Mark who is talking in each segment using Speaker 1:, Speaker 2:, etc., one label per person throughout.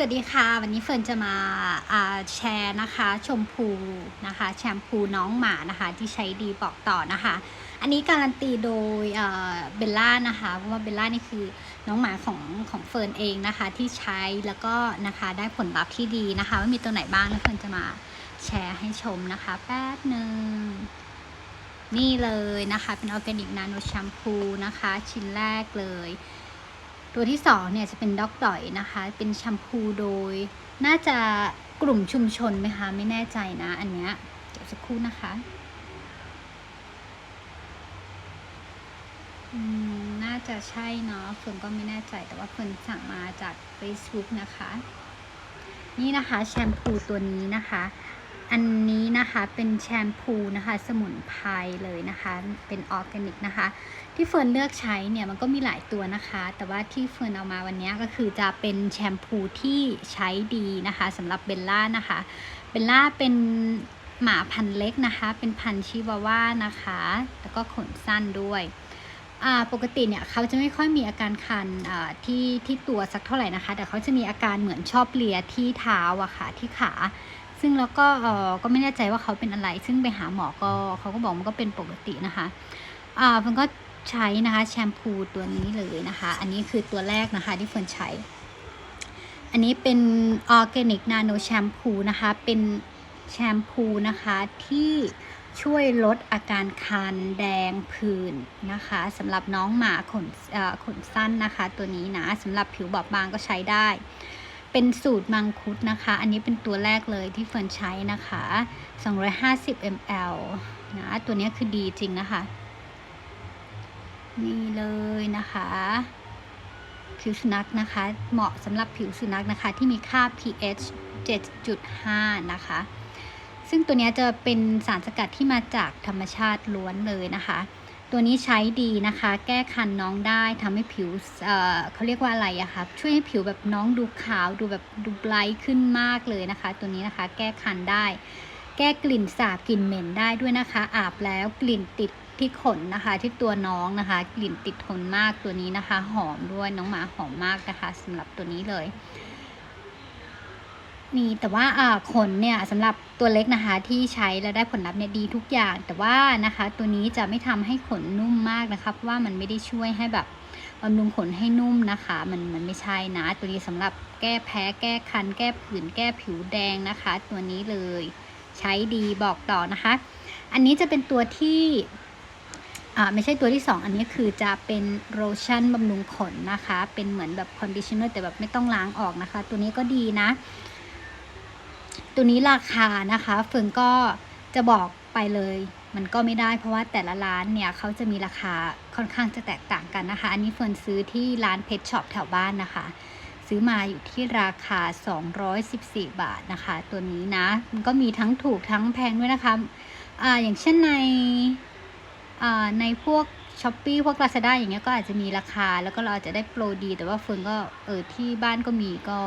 Speaker 1: สวัสดีค่ะ วันนี้เฟิร์นจะมาแชร์นะคะชมพูนะคะแชมพูน้องหมานะคะที่ใช้ดีบอกต่อนะคะ อันนี้การันตีโดยเอ่อเบลล่านะคะเพราะว่าเบลล่านี่คือน้องหมาของของเฟิร์นเองนะคะที่ใช้แล้วก็นะคะได้ผลลัพธ์ที่ดีนะคะว่ามีตัวไหนบ้างแล้วเฟิร์นจะมาแชร์ให้ชมนะคะแป๊บหนึ่งนี่เลยนะคะเป็นออร์แกนิกนาโนแชมพูนะคะชิ้นแรกเลย ตัวที่สองเนี่ยจะเป็นด็อกดอยนะคะ เป็นแชมพูโดย น่าจะกลุ่มชุมชนไหมคะ ไม่แน่ใจนะ อันเนี้ยเดี๋ยวสักครู่นะคะอืมน่าจะใช่เนาะเฟิร์นก็ไม่แน่ใจแต่ว่าเฟิร์นสั่งมาจาก Facebook นะคะ นี่นะคะแชมพูตัวนี้นะคะ อันนี้นะคะเป็นแชมพูนะคะ สมุนไพรเลยนะคะ เป็นออร์แกนิกนะคะ ที่เฟิร์นเลือกใช้เนี่ยมันก็มีหลายตัวนะคะ แต่ว่าที่เฟิร์นเอามาวันนี้ก็คือจะเป็นแชมพูที่ใช้ดีนะคะสำหรับเบลล่านะคะเบลล่าเป็นหมาพันธุ์เล็กนะคะ เป็นพันธุ์ชิวาว่านะคะ แล้วก็ขนสั้นด้วยปกติเนี่ยเขาจะไม่ค่อยมีอาการคันที่ที่ตัวสักเท่าไหร่นะคะ แต่เขาจะมีอาการเหมือนชอบเลียที่เท้าอะค่ะที่ขา ซึ่งแล้วก็เออก็ไม่แน่ใจว่าเขาเป็นอะไร ซึ่งไปหาหมอก็เขาก็บอกมันก็เป็นปกตินะคะอ่ามันก็ ใช้นะคะแชมพูตัวนี้เลยนะคะ อันนี้คือตัวแรกนะคะที่เฟิร์นใช้ อันนี้เป็นออร์แกนิกนาโนแชมพูนะคะ เป็นแชมพูนะคะที่ช่วยลดอาการคันแดงผื่นนะคะสำหรับน้องหมาขนอ่อขนสั้นนะคะ ตัวนี้นะสำหรับผิวบอบบางก็ใช้ได้ เป็นสูตรมังคุดนะคะ อันนี้เป็นตัวแรกเลยที่เฟิร์นใช้นะคะ 250 ml นะตัวนี้คือดีจริงนะคะ นี่เลยนะคะ ผิวสุนัขนะคะ เหมาะสำหรับผิวสุนัขนะคะ ที่มีค่า pH 7.5 นะคะ ซึ่งตัวนี้จะเป็นสารสกัดที่มาจากธรรมชาติล้วนเลยนะคะ ตัวนี้ใช้ดีนะคะ แก้คันน้องได้ทำให้ผิวเเขาเรียกว่าอะไรอะคะช่วยให้ผิวแบบน้องดูขาวดูแบบดูไบรท์ขึ้นมากเลยนะคะ ตัวนี้นะคะแก้คันได้ แก้กลิ่นสาบกลิ่นเหม็นได้ด้วยนะคะ อาบแล้วกลิ่นติด ที่ขนนะคะ ที่ตัวน้องนะคะ กลิ่นติดทนมากตัวนี้นะคะ หอมด้วยน้องหมาหอมมากนะคะสำหรับตัวนี้เลยนี่แต่ว่าขนเนี่ยสำหรับตัวเล็กนะคะที่ใช้แล้วได้ผลลัพธ์เนี่ยดีทุกอย่าง แต่ว่านะคะ ตัวนี้จะไม่ทำให้ขนนุ่มมากนะคะเพราะว่ามันไม่ได้ช่วยให้แบบบำรุงขนให้นุ่มนะคะ มันมันไม่ใช่นะ ตัวนี้สำหรับแก้แพ้แก้คัน แก้ผื่นแก้ผิวแดงนะคะ ตัวนี้เลยใช้ดีบอกต่อนะคะ อันนี้จะเป็นตัวที่ ไม่ใช่ตัวที่ 2 อันนี้คือจะเป็นโลชั่นบำรุงขนนะคะ เป็นเหมือนแบบคอนดิชเนอร์แต่แบบไม่ต้องล้างออกนะคะ ตัวนี้ก็ดีนะ ตัวนี้ราคานะคะเฟิร์นก็จะบอกไปเลย มันก็ไม่ได้เพราะว่าแต่ละร้านเนี่ยเขาจะมีราคาค่อนข้างจะแตกต่างกันนะคะ อันนี้เฟิร์นซื้อที่ร้านเพชช็อปแถวบ้านนะคะ ซื้อมาอยู่ที่ราคา 214 บาทนะคะ ตัวนี้นะ มันก็มีทั้งถูกทั้งแพงด้วยนะคะอ่าอย่างเช่นใน ในพวกช้อปปีพวก Lazada อย่างเงี้ยก็อาจจะมีราคา แล้วก็เราอาจจะได้โปรดี แต่ว่าเฟิร์นก็เออที่บ้านก็มีก็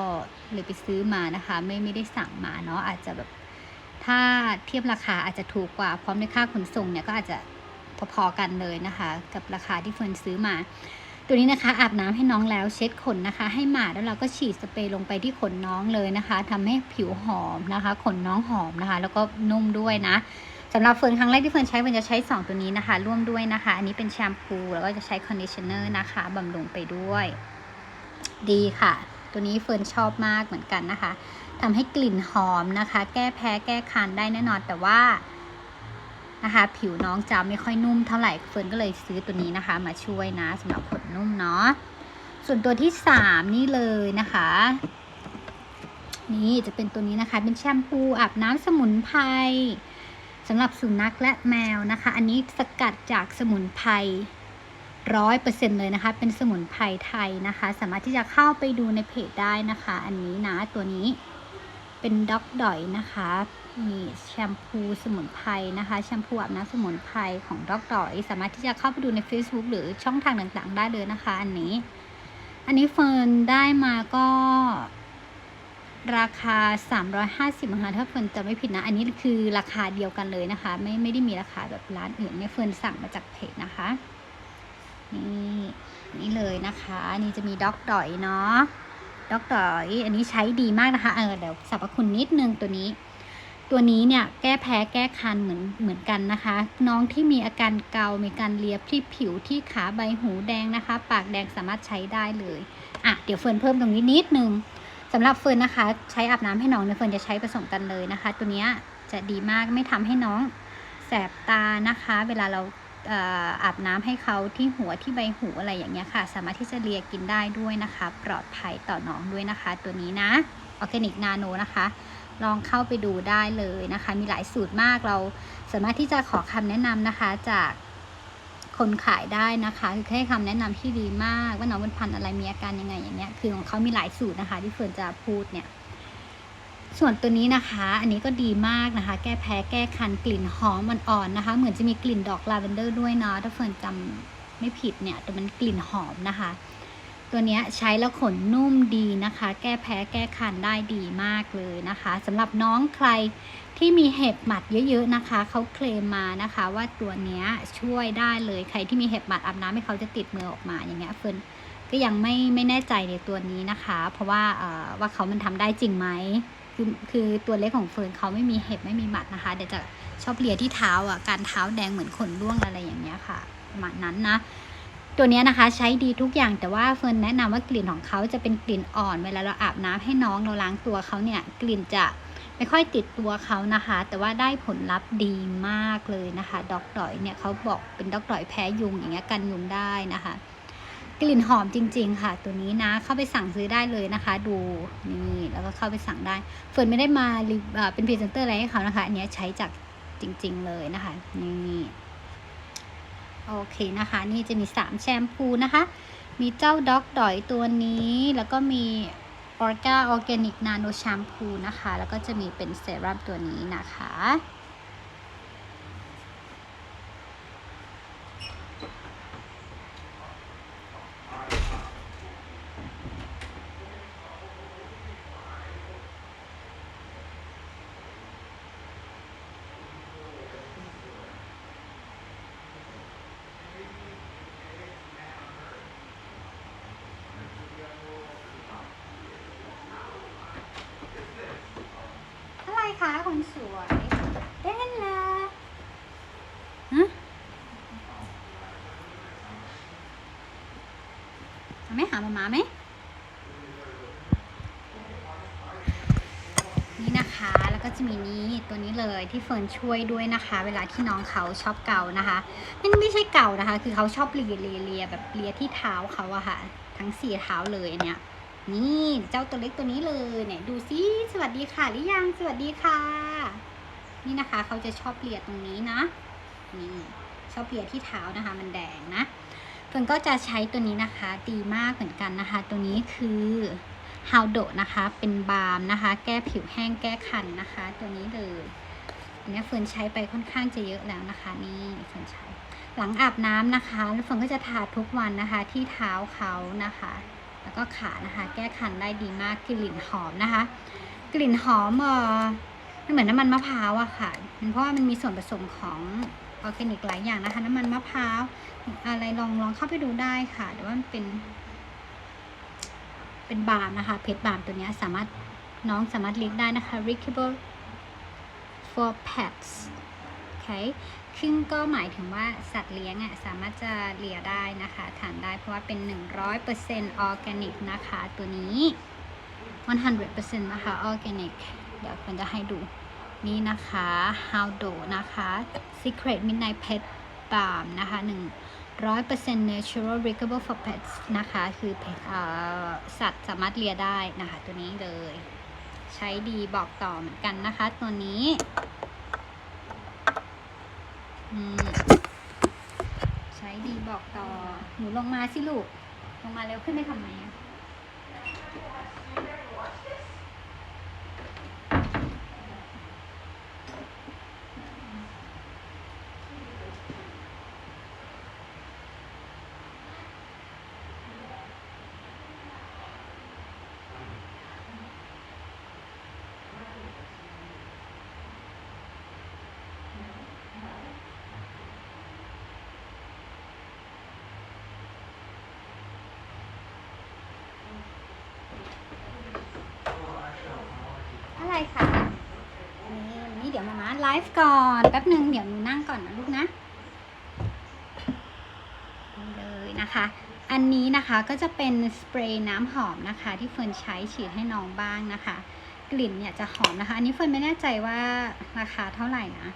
Speaker 1: เลยไปซื้อมานะคะ ไม่ไม่ได้สั่งมาเนาะอาจจะแบบถ้าเทียบราคาอาจจะถูกกว่าพร้อมด้วยค่าขนส่งเนี่ยก็อาจจะพอๆกันเลยนะคะ กับราคาที่เฟิร์นซื้อมา ตัวนี้นะคะ อาบน้ำให้น้องแล้วเช็ดขนนะคะ ให้หมาแล้วเราก็ฉีดสเปรย์ลงไปที่ขนน้องเลยนะคะทำให้ผิวหอมนะคะ ขนน้องหอมนะคะ แล้วก็นุ่มด้วยนะ สำหรับเฟิร์นครั้งแรกที่เฟิร์นใช้เฟิร์นจะใช้ 2 ตัวนี้นะคะ ร่วมด้วยนะคะ อันนี้เป็นแชมพูแล้วก็จะใช้คอนดิชเนอร์นะคะบำรุงไปด้วย ดีค่ะ ตัวนี้เฟิร์นชอบมากเหมือนกันนะคะทำให้กลิ่นหอมนะคะ แก้แพ้แก้คันได้แน่นอนแต่ว่านะคะ ผิวน้องจะไม่ค่อยนุ่มเท่าไหร่เฟิร์นก็เลยซื้อตัวนี้นะคะ มาช่วยนะสำหรับขนนุ่มเนาะส่วนตัวที่สามนี่เลยนะคะนี่จะเป็นตัวนี้นะคะ เป็นแชมพูอาบน้ำสมุนไพร สำหรับสุนัขและแมวนะคะ อันนี้สกัดจากสมุนไพรร้อยเปอร์เซ็นเลยนะคะ เป็นสมุนไพรไทยนะคะ สามารถที่จะเข้าไปดูในเพจได้นะคะ อันนี้นะตัวนี้เป็นด็อกดอยนะคะมีแชมพูสมุนไพรนะคะ แชมพูอาบน้ำสมุนไพรของด็อกดอย สามารถที่จะเข้าไปดูใน Facebook หรือช่องทางต่างๆ ได้เลยนะคะ อันนี้ อันนี้เฟิร์นได้มาก็ ราคา 350นะคะถ้าเฟิร์นจะไม่ผิดนะ อันนี้คือราคาเดียวกันเลยนะคะ ไม่ไม่ได้มีราคาแบบร้านอื่นเนี่ยเฟิร์นสั่งมาจากเพจนะคะ นี่นี่เลยนะคะนี่จะมีด็อกดอยเนาะด็อกเตอร์อันนี้ใช้ดีมากนะคะเออเดี๋ยวสรรพคุณนิดนึงตัวนี้ ตัวนี้เนี่ยแก้แพ้แก้คันเหมือนเหมือนกันนะคะ น้องที่มีอาการเกา มีการเลียที่ผิวที่ขาใบหูแดงนะคะ ปากแดงสามารถใช้ได้เลยอะเดี๋ยวเฟิร์นเพิ่มตรงนี้นิดนึง สำหรับเฟิร์นนะคะ ใช้อาบน้ำให้น้องเนี่ยเฟิร์นจะใช้ผสมกันเลยนะคะ ตัวนี้จะดีมากไม่ทำให้น้องแสบตานะคะ เวลาเราอาบน้ำให้เขาที่หัวที่ใบหูอะไรอย่างเงี้ยค่ะ สามารถที่จะเลียกินได้ด้วยนะคะ ปลอดภัยต่อน้องด้วยนะคะ ตัวนี้นะออร์แกนิกนาโนนะคะ ลองเข้าไปดูได้เลยนะคะ มีหลายสูตรมากเราสามารถที่จะขอคำแนะนำนะคะจาก คนขายได้นะคะ คือให้คำแนะนำที่ดีมากว่าน้องเป็นพันอะไรมีอาการยังไงอย่างเงี้ย คือของเขามีหลายสูตรนะคะ ที่เฟิร์นจะพูดเนี่ย ส่วนตัวนี้นะคะ อันนี้ก็ดีมากนะคะ แก้แพ้แก้คันกลิ่นหอมอ่อนๆนะคะ เหมือนจะมีกลิ่นดอกลาเวนเดอร์ด้วยเนาะถ้าเฟิร์นจำไม่ผิดเนี่ยแต่มันกลิ่นหอมนะคะ ตัวนี้ใช้แล้วขนนุ่มดีนะคะ แก้แพ้แก้คันได้ดีมากเลยนะคะสำหรับน้องใครที่มีเห็บหมัดเยอะๆนะคะ เขาเคลมมานะคะ ว่าตัวนี้ช่วยได้เลยใครที่มีเห็บหมัดอาบน้ำให้เขาจะติดมือออกมาอย่างเงี้ยเฟิร์นก็ยังไม่ไม่แน่ใจในตัวนี้นะคะ เพราะว่าเอ่อว่าเขามันทำได้จริงไหมคือคือตัวเล็กของเฟิร์นเขาไม่มีเห็บไม่มีหมัดนะคะเดี๋ยวจะชอบเลียที่เท้าอะการเท้าแดงเหมือนขนร่วงอะไรอย่างเงี้ยค่ะประมาณนั้นนะ ตัวนี้นะคะใช้ดีทุกอย่างแต่ว่าเฟิร์นแนะนำว่ากลิ่นของเขาจะเป็นกลิ่นอ่อนเวลาเราอาบน้ำให้น้องเราล้างตัวเขาเนี่ยกลิ่นจะไม่ค่อยติดตัวเขานะคะ แต่ว่าได้ผลลัพธ์ดีมากเลยนะคะด็อกดอยเนี่ยเขาบอกเป็นด็อกดอยแพ้ยุงอย่างเงี้ยกันยุงได้นะคะ กลิ่นหอมจริง ๆ ค่ะ ตัวนี้นะเข้าไปสั่งซื้อได้เลยนะคะ ดูนี่แล้วก็เข้าไปสั่งได้เฟิร์นไม่ได้มารีเอ่อเป็นพรีเซนเตอร์อะไรให้เขานะคะ อันเนี้ยใช้จากจริง ๆ เลยนะคะนี่ โอเคนะคะ นี่จะมี 3 แชมพูนะคะ มีเจ้าด็อกดอยตัวนี้ แล้วก็มีออร์กาออร์แกนิกนาโนแชมพูนะคะ แล้วก็จะมีเป็นเซรั่มตัวนี้นะคะ คะคนสวยเด่นละฮะจะไม่หามามาไหมนี่นะคะ แล้วก็จะมีนี้ตัวนี้เลยที่เฟิร์นช่วยด้วยนะคะ เวลาที่น้องเขาชอบเกานะคะมันไม่ใช่เกานะคะ คือเขาชอบเลียเลียเลียแบบเลียที่เท้าเขาอะค่ะ ทั้งสี่เท้าเลยอันเนี้ย นี่เจ้าตัวเล็กตัวนี้เลยเนี่ยดูซิสวัสดีค่ะหรือยังสวัสดีค่ะ นี่นะคะเขาจะชอบเลียตรงนี้นะนี่ชอบเลียที่เท้านะคะ มันแดงนะเฟิร์นก็จะใช้ตัวนี้นะคะ ดีมากเหมือนกันนะคะ ตัวนี้คือฮาวโดนะคะเป็นบาล์มนะคะ แก้ผิวแห้งแก้คันนะคะ ตัวนี้เลยอันนี้เฟิร์นใช้ไปค่อนข้างจะเยอะแล้วนะคะ นี่เฟิร์นใช้ หลังอาบน้ำนะคะแล้วเฟิร์นก็จะทาทุกวันนะคะที่เท้าเขานะคะ แล้วก็ขานะคะ แก้คันได้ดีมากกลิ่นหอมนะคะ กลิ่นหอมเออมันเหมือนน้ำมันมะพร้าวอะค่ะ เพราะว่ามันมีส่วนผสมของออร์แกนิกหลายอย่างนะคะ น้ำมันมะพร้าวอะไรลองลองเข้าไปดูได้ค่ะแต่ว่ามันเป็น เป็นบาล์มนะคะ เพชรบาล์มตัวนี้สามารถน้องสามารถเลี้ยงได้นะคะ Rickable for pets โอเค ซึ่งก็หมายถึงว่าสัตว์เลี้ยงอะสามารถจะเลียได้นะคะทานได้เพราะว่าเป็น 100%ออร์แกนิกนะคะตัวนี้ 100%นะคะออร์แกนิกเดี๋ยวมันจะให้ดูนี่นะคะ How Do นะคะ Secret Midnight Pet Balm นะคะ100% Natural Rickable for Pets นะคะ คือเออสัตว์สามารถเลียได้นะคะ ตัวนี้เลย ใช้ดีบอกต่อเหมือนกันนะคะ ตัวนี้ ใช้ดีบอกต่อ หนูลงมาสิลูก ลงมาแล้วขึ้นไปทำไมอะ คะนี่นี่เดี๋ยวมามาไลฟ์ก่อนแป๊บหนึ่งเดี๋ยวหนูนั่งก่อนนะลูกนะนี่เลยนะคะ อันนี้นะคะก็จะเป็นสเปรย์น้ำหอมนะคะ ที่เฟิร์นใช้ฉีดให้น้องบ้างนะคะ กลิ่นเนี่ยจะหอมนะคะ อันนี้เฟิร์นไม่แน่ใจว่าราคาเท่าไหร่นะ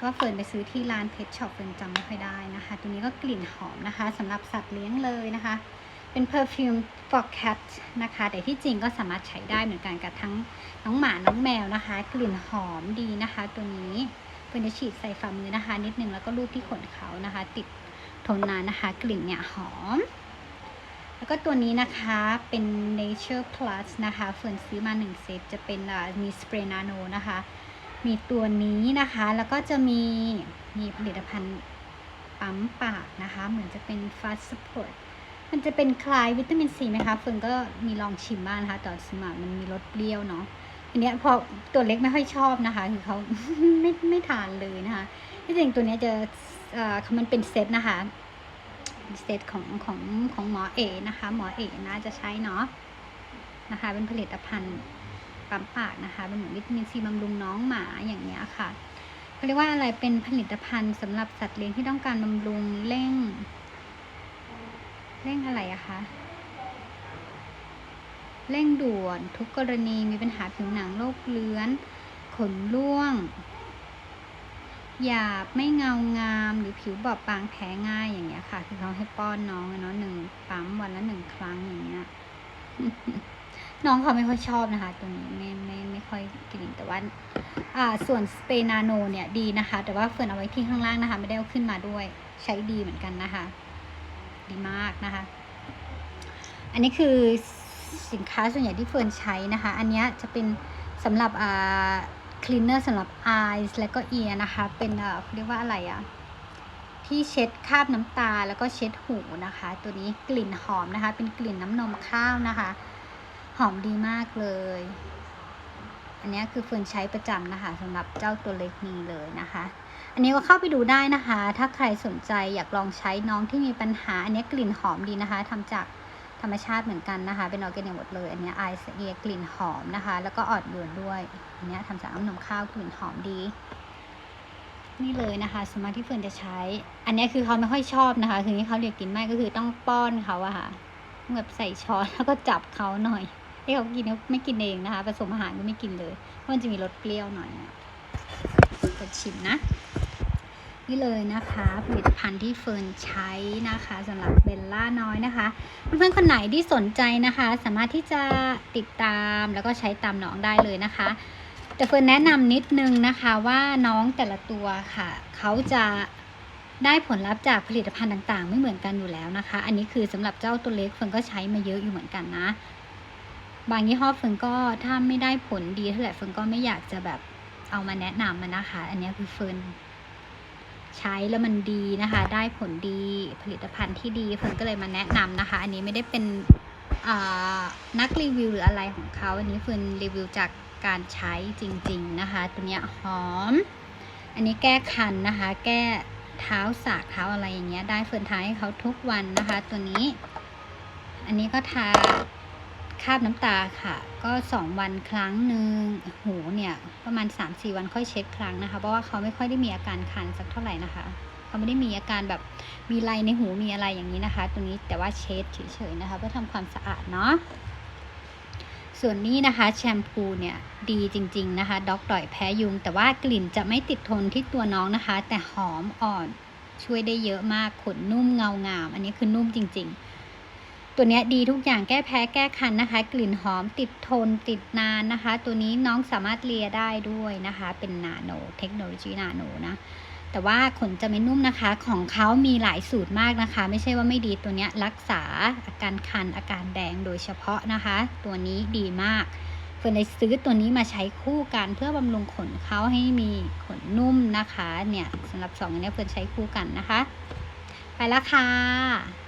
Speaker 1: ก็เฟิร์นไปซื้อที่ร้านเพชรช็อปเฟิร์นจำไม่ค่อยได้นะคะ ตัวนี้ก็กลิ่นหอมนะคะสำหรับสัตว์เลี้ยงเลยนะคะ เป็น perfume for cat นะคะแต่ที่จริงก็สามารถใช้ได้เหมือนกันกับทั้งน้องหมา น้องแมวนะคะ กลิ่นหอมดีนะคะ ตัวนี้เฟิร์นจะฉีดใส่ฝ่ามือนะคะ นิดนึงแล้วก็ลูบที่ขนเขานะคะ ติดทนนานนะคะ กลิ่นเนี่ยหอม แล้วก็ตัวนี้นะคะเป็น nature plus นะคะเฟิร์นซื้อมา 1 เซตจะเป็นมีสเปรย์นาโนนะคะ มีตัวนี้นะคะ แล้วก็จะมีมีผลิตภัณฑ์ปั๊มปากนะคะ เหมือนจะเป็น fast support มันจะเป็นคลายวิตามินซีไหมคะเฟิร์นก็มีลองชิมบ้างนะคะตอนซื้อมามันมีรสเปรี้ยวเนาะอันเนี้ยพอตัวเล็กไม่ค่อยชอบนะคะ คือเขาไม่ไม่ทานเลยนะคะที่จริงตัวเนี้ยจะเอ่อมันเป็นเซตนะคะเป็นเซตของของของหมอเอนะคะ หมอเอนะจะใช้เนาะนะคะ เป็นผลิตภัณฑ์ปั๊มปากนะคะ เป็นเหมือนวิตามินซีบำรุงน้องหมาอย่างเงี้ยค่ะเขาเรียกว่าอะไรเป็นผลิตภัณฑ์สำหรับสัตว์เลี้ยงที่ต้องการบำรุงเร่ง เร่งอะไรอะคะ เร่งด่วนทุกกรณีมีปัญหาผิวหนังโรคเลื้อน ขนร่วง หยาบไม่เงางามหรือผิวบอบบางแพ้ง่ายอย่างเงี้ยค่ะ คือเขาให้ป้อนน้องเนาะหนึ่งปั๊มวันละหนึ่งครั้งอย่างเงี้ยน้องเขาไม่ค่อยชอบนะคะตัวนี้ไม่ไม่ไม่ค่อยกินแต่ว่าอ่าส่วนสเปรย์นาโนเนี่ยดีนะคะ แต่ว่าเฟิร์นเอาไว้ที่ข้างล่างนะคะ ไม่ได้เอาขึ้นมาด้วยใช้ดีเหมือนกันนะคะ ดีมากนะคะ อันนี้คือสินค้าส่วนใหญ่ที่เฟิร์นใช้นะคะ อันนี้จะเป็นสำหรับอ่า cleaner สำหรับ eyes และก็ ear นะคะ เป็นเอ่อเรียกว่าอะไรอะที่เช็ดคราบน้ำตาแล้วก็เช็ดหูนะคะ ตัวนี้กลิ่นหอมนะคะ เป็นกลิ่นน้ำนมข้าวนะคะ หอมดีมากเลย อันนี้คือเฟิร์นใช้ประจำนะคะสำหรับเจ้าตัวเล็กนี้เลยนะคะ อันนี้ก็เข้าไปดูได้นะคะ ถ้าใครสนใจอยากลองใช้น้องที่มีปัญหา อันนี้กลิ่นหอมดีนะคะทำจากธรรมชาติเหมือนกันนะคะ เป็นออร์แกนิกหมดเลย อันนี้ไอซ์เอียกลิ่นหอมนะคะ แล้วก็อ่อนโยนด้วยอันนี้ทำจากน้ำนมข้าวกลิ่นหอมดี นี่เลยนะคะสมาร์ทที่เฟิร์นจะใช้ อันนี้คือเขาไม่ค่อยชอบนะคะ คือที่เขาเรียกกินไม่ก็คือต้องป้อนเขาอะค่ะแบบใส่ช้อนแล้วก็จับเขาหน่อยให้เขากินเขาไม่กินเองนะคะผสมอาหารก็ไม่กินเลยเพราะมันจะมีรสเปรี้ยวหน่อยอะกดชิมนะ นี่เลยนะคะผลิตภัณฑ์ที่เฟิร์นใช้นะคะสำหรับเบลล่าน้อยนะคะ เพื่อนๆคนไหนที่สนใจนะคะ สามารถที่จะติดตามแล้วก็ใช้ตามน้องได้เลยนะคะ แต่เฟิร์นแนะนำนิดนึงนะคะว่าน้องแต่ละตัวค่ะเขาจะได้ผลลัพธ์จากผลิตภัณฑ์ต่างๆ ไม่เหมือนกันอยู่แล้วนะคะ อันนี้คือสำหรับเจ้าตัวเล็กเฟิร์นก็ใช้มาเยอะอยู่เหมือนกันนะ บางยี่ห้อเฟิร์นก็ถ้าไม่ได้ผลดีเท่าไหร่เฟิร์นก็ไม่อยากจะแบบเอามาแนะนำมันนะคะ อันนี้คือเฟิร์น ใช้แล้วมันดีนะคะ ได้ผลดีผลิตภัณฑ์ที่ดีเฟิร์นก็เลยมาแนะนำนะคะ อันนี้ไม่ได้เป็นนักรีวิวหรืออะไรของเขาอันนี้เฟิร์นรีวิวจากการใช้จริง ๆ นะคะ ตัวเนี้ยหอม อันนี้แก้คันนะคะ แก้เท้าสากเท้าอะไรอย่างเงี้ย ได้เฟิร์นทาให้เขาทุกวันนะคะ ตัวนี้ อันนี้ก็ทา คราบน้ำตาค่ะ ก็สองวันครั้งหนึ่งหูเนี่ย ประมาณ3าสี่วันค่อยเช็ดครั้งนะคะ เพราะว่าเขาไม่ค่อยได้มีอาการคันสักเท่าไหร่นะคะเขาไม่ได้มีอาการแบบมีไรในหูมีอะไรอย่างนี้นะคะ ตรงนี้แต่ว่าเช็ดเฉยๆนะคะ เพื่อทำความสะอาดเนาะส่วนนี้นะคะแชมพูเนี่ยดีจริง ๆนะคะด็อกต่อยแพ้ยุง แต่ว่ากลิ่นจะไม่ติดทนที่ตัวน้องนะคะ แต่หอมอ่อนช่วยได้เยอะมากขนนุ่มเงางาม อันนี้คือนุ่มจริง ๆ ตัวนี้ดีทุกอย่างแก้แพ้แก้คันนะคะ กลิ่นหอมติดทนติดนานนะคะ ตัวนี้น้องสามารถเลียได้ด้วยนะคะ เป็นนาโนเทคโนโลยีนาโนนะแต่ว่าขนจะไม่นุ่มนะคะ ของเขามีหลายสูตรมากนะคะ ไม่ใช่ว่าไม่ดีตัวนี้รักษาอาการคันอาการแดงโดยเฉพาะนะคะ ตัวนี้ดีมากเฟิร์นเลยซื้อตัวนี้มาใช้คู่กันเพื่อบำรุงขนเขาให้มีขนนุ่มนะคะ เนี่ยสำหรับสองอันนี้เฟิร์นใช้คู่กันนะคะ ไปล้วค่ะ